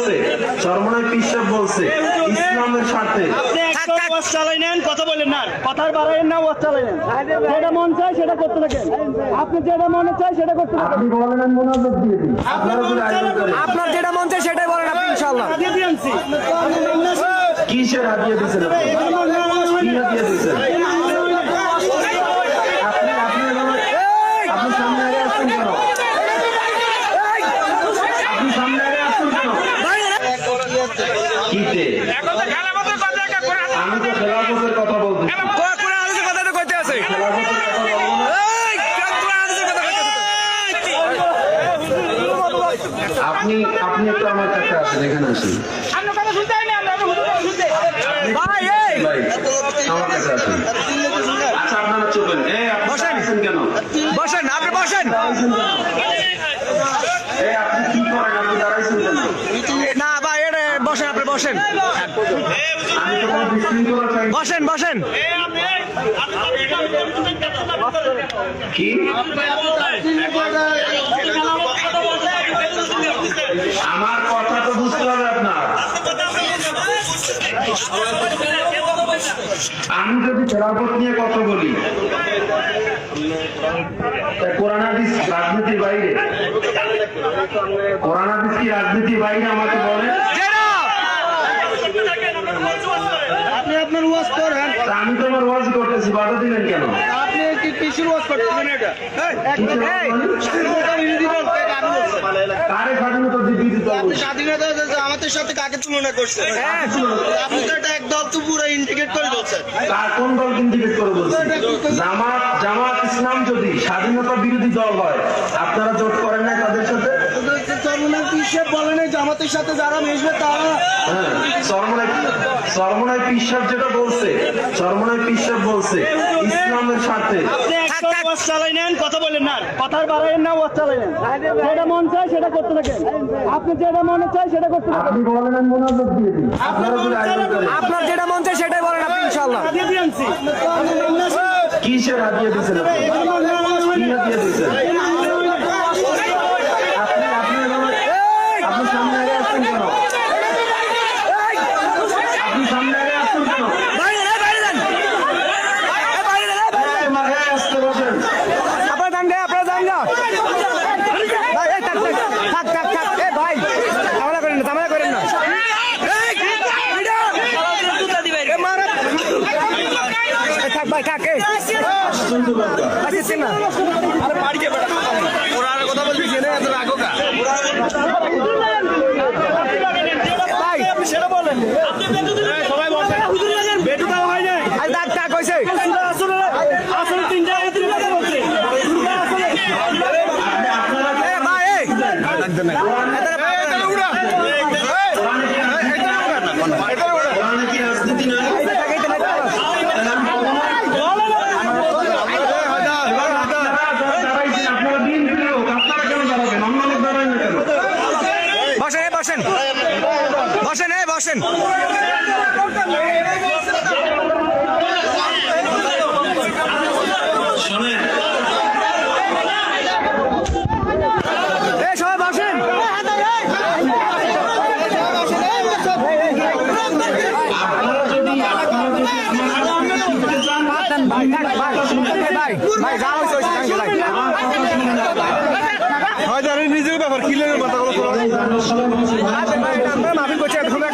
বলছে চরমনায় পিসাব বলছে ইসলামের স্বার্থে। আপনি একটা ওয়াজ চালাই নেন কথা বলেন না। কথার বাড়াইয়েন না ওয়াজ চালাই নেন। যেটা মন চায় সেটা করতে থাকেন। আপনি যেটা মনে চায় সেটা করতে থাকেন। আপনি বলেন মোনাজাত দিয়ে দিই। আপনারা যেটা মন চায় সেটাই বলেন আপনি ইনশাল্লাহ দিয়ে দিয়ে কিসের হাতিয়ে দিয়েছেন আপনি? কি দিয়েছেন আপনি আপনি এভাবে- আপনি সামনে আগে আসছেন কেন আপনি সামনে আগে আসছেন কেন কিতে আমি তো খেলাফতের কথা আপনি আপনি একটু আমার কাছে আসেন এখানে আসেন। আমার কাছে আচ্ছা আপনারা চলবেন। বসেন। কেন? বসেন আপনি বসেন দাঁড়াইছেন কেন এই আপনি কি করেন আপনি দাঁড়াইছেন কেন না ভাই এটা বসেন আপনি বসেন। বসেন বসেন। আমার কথা তো বুঝতে হবে আপনার। আমি যদি খেলাফত নিয়ে কথা বলি তা কোরআন হাদিস রাজনীতির বাইরে। কোরআন হাদিস কি রাজনীতির বাইরে আমাকে বলে যেটা আপনি আপনার ওয়াজ করেন তা আমি তো আমার ওয়াজ করতেছি বাধা দিলেন কেন? আপনি কি কিসের ওয়াজ করতেছেন এটা? কাকে কারে স্বাধীনতা দিবি আপনি স্বাধীনতা আমাদের সাথে কাকে তুলনা করছেন? হ্যাঁ। আপনি তো এটা একদল তো পুরো ইন্ডিকেট করে বলছেন। কার কোন দল ইন্ডিকেট করে বলছি জামাত জামাত ইসলাম যদি স্বাধীনতা বিরোধী দল হয় আপনারা জোট করেন না তাদের সাথে? চরমনার হিসেব বলেন এই জামাতের সাথে যারা মিশবে তারা? সরমনায় সরমনায় পিসাব যেটা বলছে সরমনায় পিসাব বলছে? ইসলামের স্বার্থে আপনি একটা ওয়াজ চালাই নেন কথা বলেন না। কথার বাড়াইয়েন না ওয়াজ চালাই নেন। যেটা মন চায় সেটা করতে থাকেন। আপনি যেটা মনে চায় সেটা করতে থাকেন। আপনি বলেন আমি মোনাজাত দিয়ে দিই আপনারা যেটা মন চায় সেটাই বলেন আপনি দিয়ে কিসের হাতিয়ে দিয়েছেন আপনি? কি দিয়েছেন আপনি আপনি এভাবে- আপনি সামনে আগে আসছেন কেন আপনি সামনে আগে আসছেন কেন বাইরে দেন, বাইরে দেন এই বাইরে দেন, এই বাইরে এই মাথায় আসতে বসেন দেন। আপনারা যান গে, আপনারা যান গা। ভাই, এই থাক, থাক, থাক, থাক, থাক। এই ভাই, ঝামেলা করেন না, ঝামেলা করেন না। এই, ভিডিও। এ মারা। এই থাক ভাই, থাক, এই। শুনতে দরকার আসিস না। ভাই, সেটা বলেন সবাই বলেন বেটু হয় নাই আজ থাক, থাক, হইছে। আসলে আসলে তিনটা তিন কথা বলছে আসলে আপনি আপনারা এ ভাই, এই। এদের দেন। কোরআনে কি রাজনীতি নয় থাক, এই তো নাই, থাক। দাঁড়াইছেন আপনারা দিন ফিরে হোক আপনারা কেন দাঁড়াবেন অন্য লোক দাঁড়ায় না কেন বসেন। বসেন এই বসেন। নিজের ব্যাপার কিলের মাথাগুলো মাফি করছি আমরা